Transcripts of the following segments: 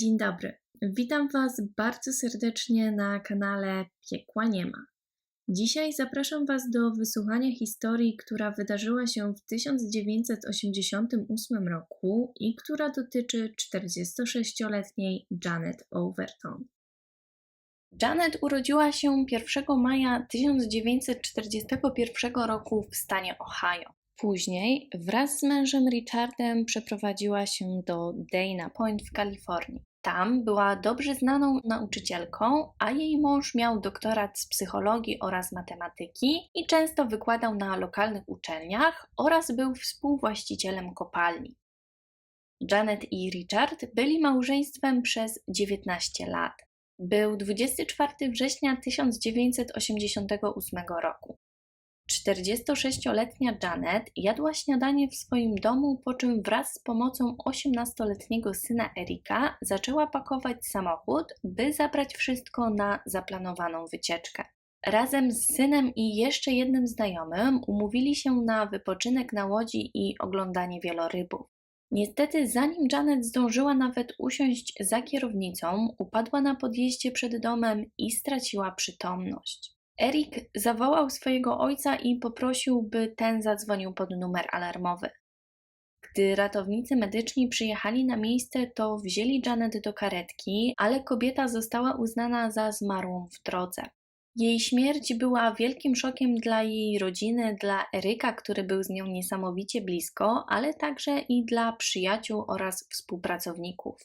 Dzień dobry. Witam Was bardzo serdecznie na kanale Piekła Nie ma. Dzisiaj zapraszam Was do wysłuchania historii, która wydarzyła się w 1988 roku i która dotyczy 46-letniej Janet Overton. Janet urodziła się 1 maja 1941 roku w stanie Ohio. Później wraz z mężem Richardem przeprowadziła się do Dana Point w Kalifornii. Tam była dobrze znaną nauczycielką, a jej mąż miał doktorat z psychologii oraz matematyki i często wykładał na lokalnych uczelniach oraz był współwłaścicielem kopalni. Janet i Richard byli małżeństwem przez 19 lat. Był 24 września 1988 roku. 46-letnia Janet jadła śniadanie w swoim domu, po czym wraz z pomocą 18-letniego syna Erika zaczęła pakować samochód, by zabrać wszystko na zaplanowaną wycieczkę. Razem z synem i jeszcze jednym znajomym umówili się na wypoczynek na łodzi i oglądanie wielorybów. Niestety, zanim Janet zdążyła nawet usiąść za kierownicą, upadła na podjeździe przed domem i straciła przytomność. Erik zawołał swojego ojca i poprosił, by ten zadzwonił pod numer alarmowy. Gdy ratownicy medyczni przyjechali na miejsce, to wzięli Janet do karetki, ale kobieta została uznana za zmarłą w drodze. Jej śmierć była wielkim szokiem dla jej rodziny, dla Eryka, który był z nią niesamowicie blisko, ale także i dla przyjaciół oraz współpracowników.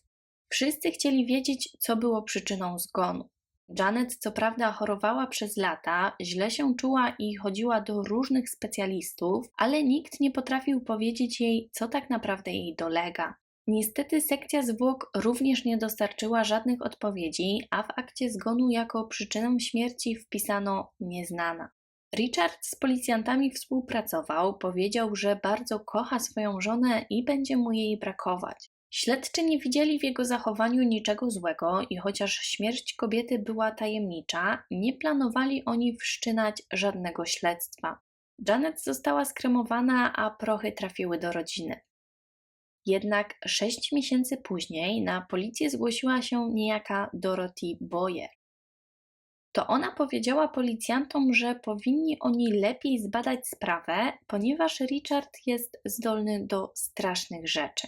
Wszyscy chcieli wiedzieć, co było przyczyną zgonu. Janet co prawda chorowała przez lata, źle się czuła i chodziła do różnych specjalistów, ale nikt nie potrafił powiedzieć jej, co tak naprawdę jej dolega. Niestety sekcja zwłok również nie dostarczyła żadnych odpowiedzi, a w akcie zgonu jako przyczynę śmierci wpisano nieznana. Richard z policjantami współpracował, powiedział, że bardzo kocha swoją żonę i będzie mu jej brakować. Śledczy nie widzieli w jego zachowaniu niczego złego i chociaż śmierć kobiety była tajemnicza, nie planowali oni wszczynać żadnego śledztwa. Janet została skremowana, a prochy trafiły do rodziny. Jednak sześć miesięcy później na policję zgłosiła się niejaka Dorothy Boyer. To ona powiedziała policjantom, że powinni oni lepiej zbadać sprawę, ponieważ Richard jest zdolny do strasznych rzeczy.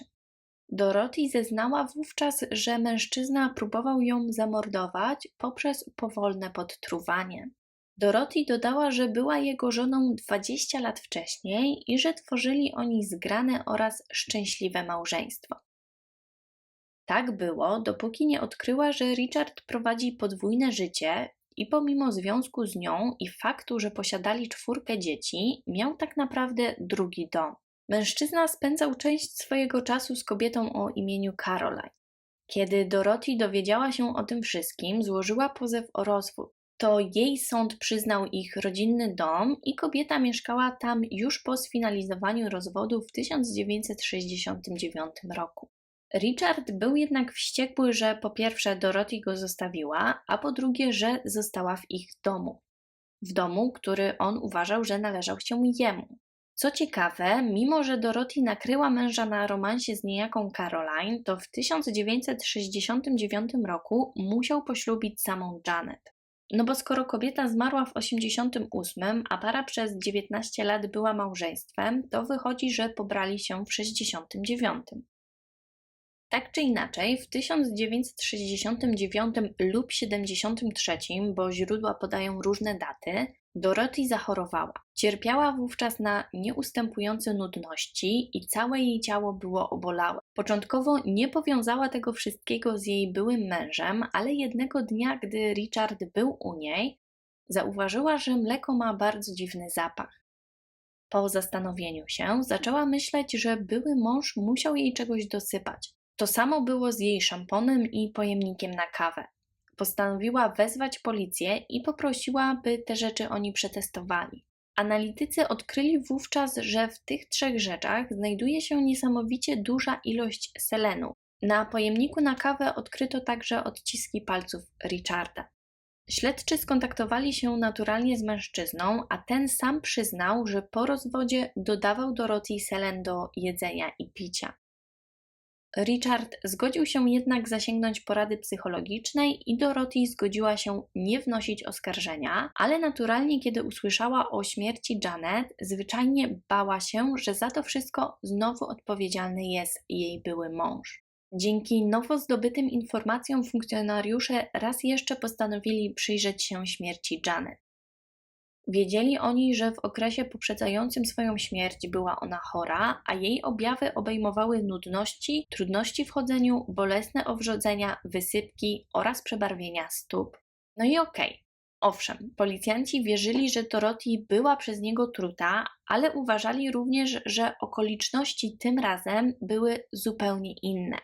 Dorothy zeznała wówczas, że mężczyzna próbował ją zamordować poprzez powolne podtruwanie. Dorothy dodała, że była jego żoną 20 lat wcześniej i że tworzyli oni zgrane oraz szczęśliwe małżeństwo. Tak było, dopóki nie odkryła, że Richard prowadzi podwójne życie i pomimo związku z nią i faktu, że posiadali czwórkę dzieci, miał tak naprawdę drugi dom. Mężczyzna spędzał część swojego czasu z kobietą o imieniu Caroline. Kiedy Dorothy dowiedziała się o tym wszystkim, złożyła pozew o rozwód. To jej sąd przyznał ich rodzinny dom i kobieta mieszkała tam już po sfinalizowaniu rozwodu w 1969 roku. Richard był jednak wściekły, że po pierwsze Dorothy go zostawiła, a po drugie, że została w ich domu. W domu, który on uważał, że należał się jemu. Co ciekawe, mimo że Dorothy nakryła męża na romansie z niejaką Caroline, to w 1969 roku musiał poślubić samą Janet. No bo skoro kobieta zmarła w 88, a para przez 19 lat była małżeństwem, to wychodzi, że pobrali się w 69. Tak czy inaczej, w 1969 lub 73, bo źródła podają różne daty, Dorothy zachorowała. Cierpiała wówczas na nieustępujące nudności i całe jej ciało było obolałe. Początkowo nie powiązała tego wszystkiego z jej byłym mężem, ale jednego dnia, gdy Richard był u niej, zauważyła, że mleko ma bardzo dziwny zapach. Po zastanowieniu się zaczęła myśleć, że były mąż musiał jej czegoś dosypać. To samo było z jej szamponem i pojemnikiem na kawę. Postanowiła wezwać policję i poprosiła, by te rzeczy oni przetestowali. Analitycy odkryli wówczas, że w tych trzech rzeczach znajduje się niesamowicie duża ilość selenu. Na pojemniku na kawę odkryto także odciski palców Richarda. Śledczy skontaktowali się naturalnie z mężczyzną, a ten sam przyznał, że po rozwodzie dodawał Dorothy selen do jedzenia i picia. Richard zgodził się jednak zasięgnąć porady psychologicznej i Dorothy zgodziła się nie wnosić oskarżenia, ale naturalnie, kiedy usłyszała o śmierci Janet, zwyczajnie bała się, że za to wszystko znowu odpowiedzialny jest jej były mąż. Dzięki nowo zdobytym informacjom funkcjonariusze raz jeszcze postanowili przyjrzeć się śmierci Janet. Wiedzieli oni, że w okresie poprzedzającym swoją śmierć była ona chora, a jej objawy obejmowały nudności, trudności w chodzeniu, bolesne owrzodzenia, wysypki oraz przebarwienia stóp. No i okej. Okay. Owszem, policjanci wierzyli, że Dorothy była przez niego truta, ale uważali również, że okoliczności tym razem były zupełnie inne.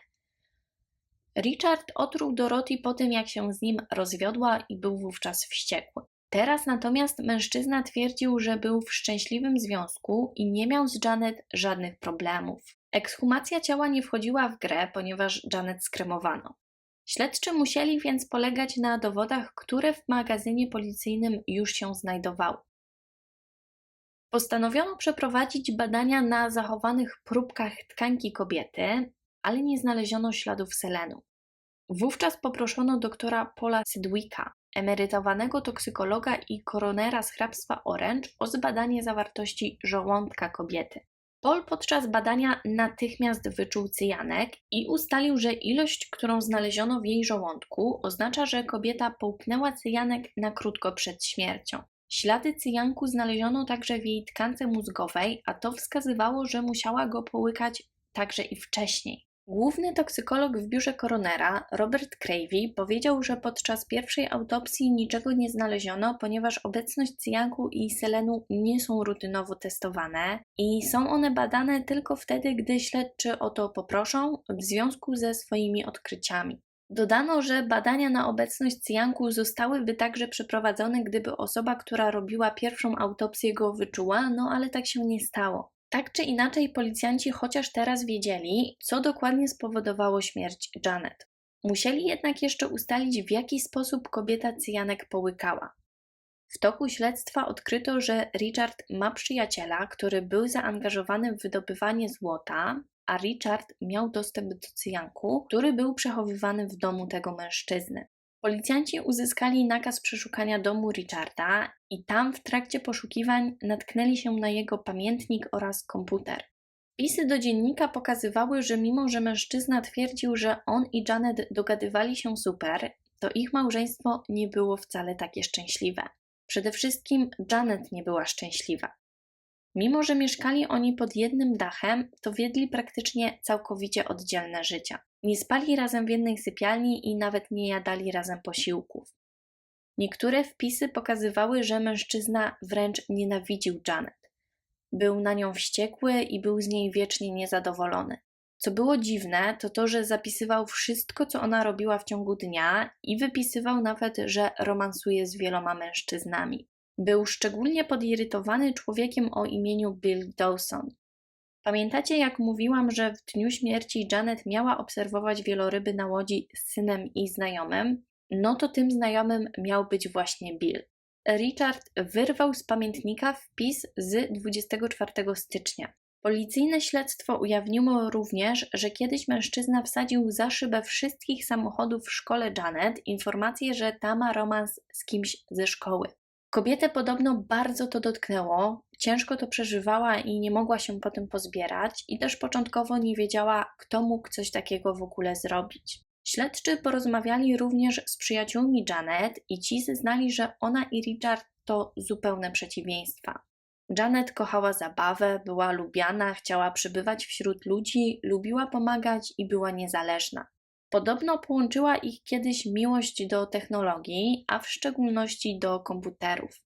Richard otruł Dorothy po tym, jak się z nim rozwiodła i był wówczas wściekły. Teraz natomiast mężczyzna twierdził, że był w szczęśliwym związku i nie miał z Janet żadnych problemów. Ekshumacja ciała nie wchodziła w grę, ponieważ Janet skremowano. Śledczy musieli więc polegać na dowodach, które w magazynie policyjnym już się znajdowały. Postanowiono przeprowadzić badania na zachowanych próbkach tkanki kobiety, ale nie znaleziono śladów selenu. Wówczas poproszono doktora Paula Sidwicka, emerytowanego toksykologa i koronera z hrabstwa Orange o zbadanie zawartości żołądka kobiety. Paul podczas badania natychmiast wyczuł cyjanek i ustalił, że ilość, którą znaleziono w jej żołądku, oznacza, że kobieta połknęła cyjanek na krótko przed śmiercią. Ślady cyjanku znaleziono także w jej tkance mózgowej, a to wskazywało, że musiała go połykać także i wcześniej. Główny toksykolog w biurze koronera, Robert Cravey, powiedział, że podczas pierwszej autopsji niczego nie znaleziono, ponieważ obecność cyjanku i selenu nie są rutynowo testowane i są one badane tylko wtedy, gdy śledczy o to poproszą w związku ze swoimi odkryciami. Dodano, że badania na obecność cyjanku zostałyby także przeprowadzone, gdyby osoba, która robiła pierwszą autopsję go wyczuła, no ale tak się nie stało. Tak czy inaczej, policjanci chociaż teraz wiedzieli, co dokładnie spowodowało śmierć Janet. Musieli jednak jeszcze ustalić, w jaki sposób kobieta cyjanek połykała. W toku śledztwa odkryto, że Richard ma przyjaciela, który był zaangażowany w wydobywanie złota, a Richard miał dostęp do cyjanku, który był przechowywany w domu tego mężczyzny. Policjanci uzyskali nakaz przeszukania domu Richarda i tam w trakcie poszukiwań natknęli się na jego pamiętnik oraz komputer. Pisy do dziennika pokazywały, że mimo że mężczyzna twierdził, że on i Janet dogadywali się super, to ich małżeństwo nie było wcale takie szczęśliwe. Przede wszystkim Janet nie była szczęśliwa. Mimo, że mieszkali oni pod jednym dachem, to wiedli praktycznie całkowicie oddzielne życia. Nie spali razem w jednej sypialni i nawet nie jadali razem posiłków. Niektóre wpisy pokazywały, że mężczyzna wręcz nienawidził Janet. Był na nią wściekły i był z niej wiecznie niezadowolony. Co było dziwne, to to, że zapisywał wszystko, co ona robiła w ciągu dnia i wypisywał nawet, że romansuje z wieloma mężczyznami. Był szczególnie podirytowany człowiekiem o imieniu Bill Dawson. Pamiętacie, jak mówiłam, że w dniu śmierci Janet miała obserwować wieloryby na łodzi z synem i znajomym? No to tym znajomym miał być właśnie Bill. Richard wyrwał z pamiętnika wpis z 24 stycznia. Policyjne śledztwo ujawniło również, że kiedyś mężczyzna wsadził za szybę wszystkich samochodów w szkole Janet informację, że ta ma romans z kimś ze szkoły. Kobietę podobno bardzo to dotknęło, ciężko to przeżywała i nie mogła się potem pozbierać, i też początkowo nie wiedziała, kto mógł coś takiego w ogóle zrobić. Śledczy porozmawiali również z przyjaciółmi Janet i ci zeznali, że ona i Richard to zupełne przeciwieństwa. Janet kochała zabawę, była lubiana, chciała przebywać wśród ludzi, lubiła pomagać i była niezależna. Podobno połączyła ich kiedyś miłość do technologii, a w szczególności do komputerów.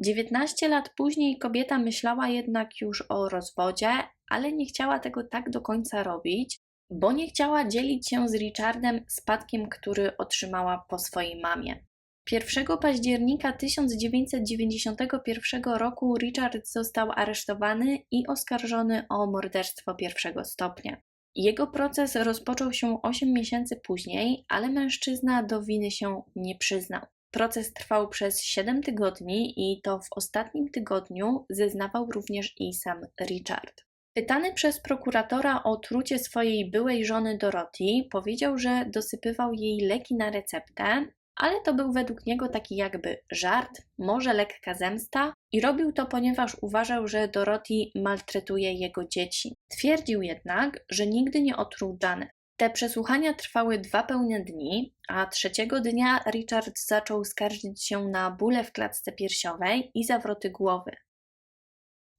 19 lat później kobieta myślała jednak już o rozwodzie, ale nie chciała tego tak do końca robić, bo nie chciała dzielić się z Richardem spadkiem, który otrzymała po swojej mamie. 1 października 1991 roku Richard został aresztowany i oskarżony o morderstwo pierwszego stopnia. Jego proces rozpoczął się 8 miesięcy później, ale mężczyzna do winy się nie przyznał. Proces trwał przez 7 tygodni i to w ostatnim tygodniu zeznawał również i sam Richard. Pytany przez prokuratora o trucie swojej byłej żony Dorothy, powiedział, że dosypywał jej leki na receptę, ale to był według niego taki jakby żart, może lekka zemsta i robił to, ponieważ uważał, że Dorothy maltretuje jego dzieci. Twierdził jednak, że nigdy nie otruł Janet. Te przesłuchania trwały dwa pełne dni, a trzeciego dnia Richard zaczął skarżyć się na bóle w klatce piersiowej i zawroty głowy.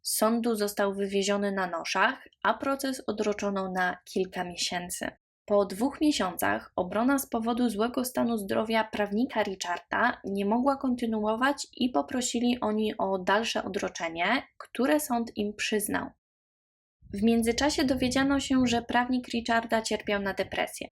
Z sądu został wywieziony na noszach, a proces odroczono na kilka miesięcy. Po dwóch miesiącach obrona z powodu złego stanu zdrowia prawnika Richarda nie mogła kontynuować i poprosili oni o dalsze odroczenie, które sąd im przyznał. W międzyczasie dowiedziano się, że prawnik Richarda cierpiał na depresję.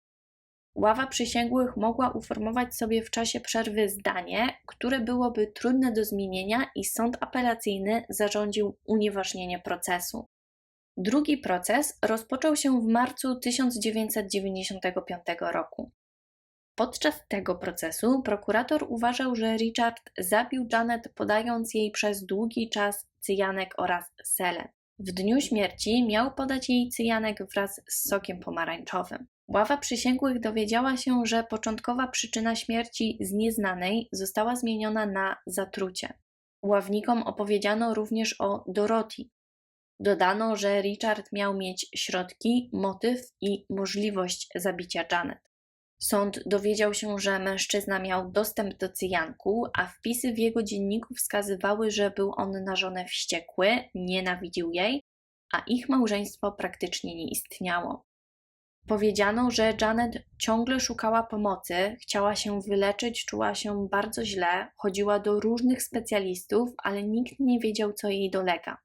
Ława przysięgłych mogła uformować sobie w czasie przerwy zdanie, które byłoby trudne do zmienienia, i sąd apelacyjny zarządził unieważnienie procesu. Drugi proces rozpoczął się w marcu 1995 roku. Podczas tego procesu prokurator uważał, że Richard zabił Janet podając jej przez długi czas cyjanek oraz selen. W dniu śmierci miał podać jej cyjanek wraz z sokiem pomarańczowym. Ława przysięgłych dowiedziała się, że początkowa przyczyna śmierci z nieznanej została zmieniona na zatrucie. Ławnikom opowiedziano również o Dorothy. Dodano, że Richard miał mieć środki, motyw i możliwość zabicia Janet. Sąd dowiedział się, że mężczyzna miał dostęp do cyjanku, a wpisy w jego dzienniku wskazywały, że był on na żonę wściekły, nienawidził jej, a ich małżeństwo praktycznie nie istniało. Powiedziano, że Janet ciągle szukała pomocy, chciała się wyleczyć, czuła się bardzo źle, chodziła do różnych specjalistów, ale nikt nie wiedział, co jej dolega.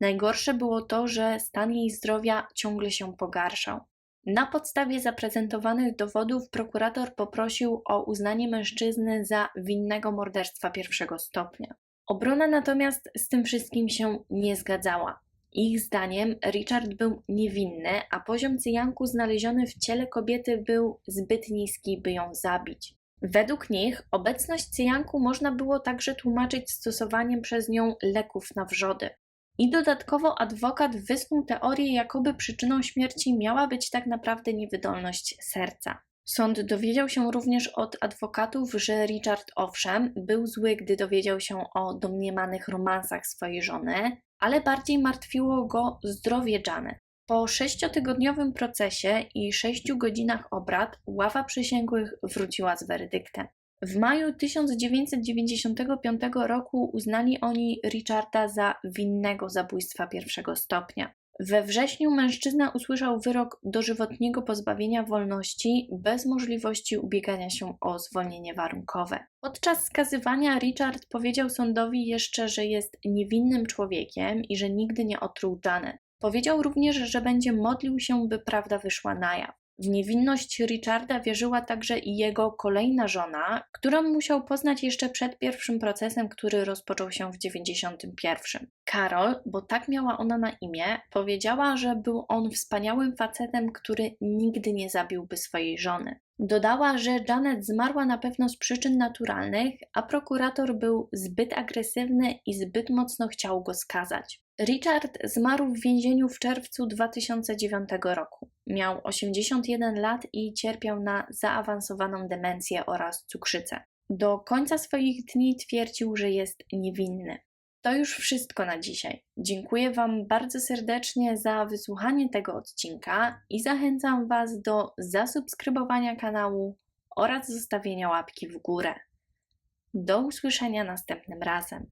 Najgorsze było to, że stan jej zdrowia ciągle się pogarszał. Na podstawie zaprezentowanych dowodów prokurator poprosił o uznanie mężczyzny za winnego morderstwa pierwszego stopnia. Obrona natomiast z tym wszystkim się nie zgadzała. Ich zdaniem Richard był niewinny, a poziom cyjanku znaleziony w ciele kobiety był zbyt niski, by ją zabić. Według nich obecność cyjanku można było także tłumaczyć stosowaniem przez nią leków na wrzody. I dodatkowo adwokat wysnuł teorię, jakoby przyczyną śmierci miała być tak naprawdę niewydolność serca. Sąd dowiedział się również od adwokatów, że Richard owszem był zły, gdy dowiedział się o domniemanych romansach swojej żony, ale bardziej martwiło go zdrowie Janet. Po sześciotygodniowym procesie i sześciu godzinach obrad ława przysięgłych wróciła z werdyktem. W maju 1995 roku uznali oni Richarda za winnego zabójstwa pierwszego stopnia. We wrześniu mężczyzna usłyszał wyrok dożywotniego pozbawienia wolności bez możliwości ubiegania się o zwolnienie warunkowe. Podczas skazywania Richard powiedział sądowi jeszcze, że jest niewinnym człowiekiem i że nigdy nie otruł Janet. Powiedział również, że będzie modlił się, by prawda wyszła na jaw. W niewinność Richarda wierzyła także i jego kolejna żona, którą musiał poznać jeszcze przed pierwszym procesem, który rozpoczął się w 91. Karol, bo tak miała ona na imię, powiedziała, że był on wspaniałym facetem, który nigdy nie zabiłby swojej żony. Dodała, że Janet zmarła na pewno z przyczyn naturalnych, a prokurator był zbyt agresywny i zbyt mocno chciał go skazać. Richard zmarł w więzieniu w czerwcu 2009 roku. Miał 81 lat i cierpiał na zaawansowaną demencję oraz cukrzycę. Do końca swoich dni twierdził, że jest niewinny. To już wszystko na dzisiaj. Dziękuję Wam bardzo serdecznie za wysłuchanie tego odcinka i zachęcam Was do zasubskrybowania kanału oraz zostawienia łapki w górę. Do usłyszenia następnym razem.